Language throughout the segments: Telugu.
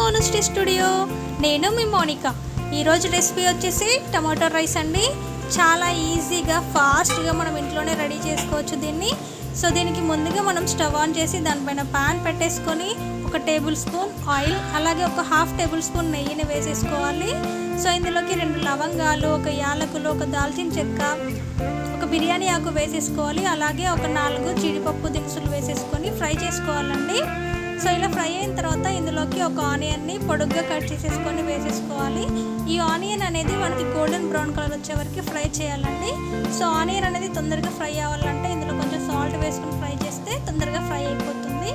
మోనస్టీ స్టూడియో. నేను మీ మోనిక. ఈరోజు రెసిపీ వచ్చేసి టమాటో రైస్ అండి. చాలా ఈజీగా ఫాస్ట్గా మనం ఇంట్లోనే రెడీ చేసుకోవచ్చు దీన్ని. సో దీనికి ముందుగా మనం స్టవ్ ఆన్ చేసి దానిపైన ప్యాన్ పెట్టేసుకొని ఒక టేబుల్ స్పూన్ ఆయిల్ అలాగే ఒక హాఫ్ టేబుల్ స్పూన్ నెయ్యిని వేసేసుకోవాలి. సో ఇందులోకి రెండు లవంగాలు ఒక యాలకులు ఒక దాల్చిన చెక్క ఒక బిర్యానీ ఆకు వేసేసుకోవాలి. అలాగే ఒక నాలుగు జీడిపప్పు దినుసులు వేసేసుకొని ఫ్రై చేసుకోవాలండి. సో ఇలా ఫ్రై అయిన తర్వాత ఇందులోకి ఒక ఆనియన్ని పొడుగ్గా కట్ చేసేసుకొని వేసేసుకోవాలి. ఈ ఆనియన్ అనేది మనకి గోల్డెన్ బ్రౌన్ కలర్ వచ్చే వరకు ఫ్రై చేయాలండి. సో ఆనియన్ అనేది తొందరగా ఫ్రై అవ్వాలంటే ఇందులో కొంచెం సాల్ట్ వేసుకొని ఫ్రై చేస్తే తొందరగా ఫ్రై అయిపోతుంది.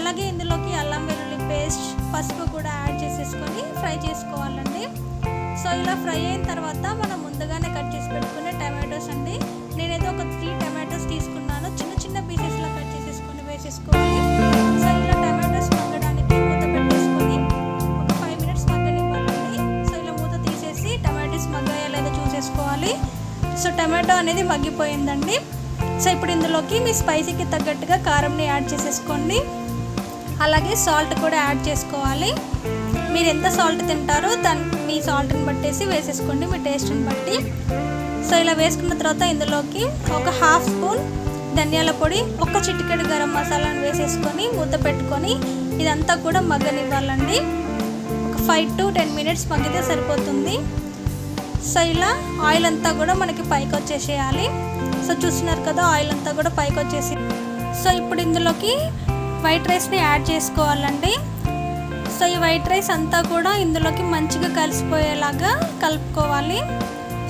అలాగే ఇందులోకి అల్లం వెల్లుల్లి పేస్ట్ పసుపు కూడా యాడ్ చేసేసుకొని ఫ్రై చేసుకోవాలండి. సో ఇలా ఫ్రై అయిన తర్వాత మనం ముందుగానే కట్ చేసి పెట్టుకునే టమాటోస్ అండి. నేనైతే ఒక త్రీ టమాటోస్ తీసుకున్నాను. చిన్న చిన్న పీసెస్లో కట్ చేసేసుకొని వేసేసుకోవాలి. చూసేసుకోవాలి సో టమాటో అనేది మగ్గిపోయిందండి. సో ఇప్పుడు ఇందులోకి మీ స్పైసీకి తగ్గట్టుగా కారంని యాడ్ చేసేసుకోండి. అలాగే సాల్ట్ కూడా యాడ్ చేసుకోవాలి. మీరు ఎంత సాల్ట్ తింటారో దాని మీ సాల్ట్ని బట్టేసి వేసేసుకోండి మీ టేస్ట్ని బట్టి. సో ఇలా వేసుకున్న తర్వాత ఇందులోకి ఒక హాఫ్ స్పూన్ ధనియాల పొడి ఒక చిటికెడు గరం మసాలాను వేసేసుకొని మూత పెట్టుకొని ఇదంతా కూడా మగ్గనివ్వాలండి. ఒక ఫైవ్ టు టెన్ మినిట్స్ మగ్గితే సరిపోతుంది. సో ఇలా ఆయిల్ అంతా కూడా మనకి పైకి వచ్చేసేయాలి. సో చూస్తున్నారు కదా ఆయిల్ అంతా కూడా పైకి వచ్చేసి. సో ఇప్పుడు ఇందులోకి వైట్ రైస్ని యాడ్ చేసుకోవాలండి. సో ఈ వైట్ రైస్ అంతా కూడా ఇందులోకి మంచిగా కలిసిపోయేలాగా కలుపుకోవాలి.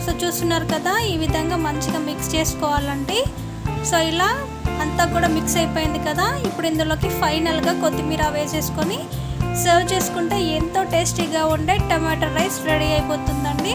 సో చూస్తున్నారు కదా ఈ విధంగా మంచిగా మిక్స్ చేసుకోవాలండి. సో ఇలా అంతా కూడా మిక్స్ అయిపోయింది కదా ఇప్పుడు ఇందులోకి ఫైనల్గా కొత్తిమీర వేసేసుకొని సర్వ్ చేసుకుంటే ఎంతో టేస్టీగా ఉండే టమాటో రైస్ రెడీ అయిపోతుందండి.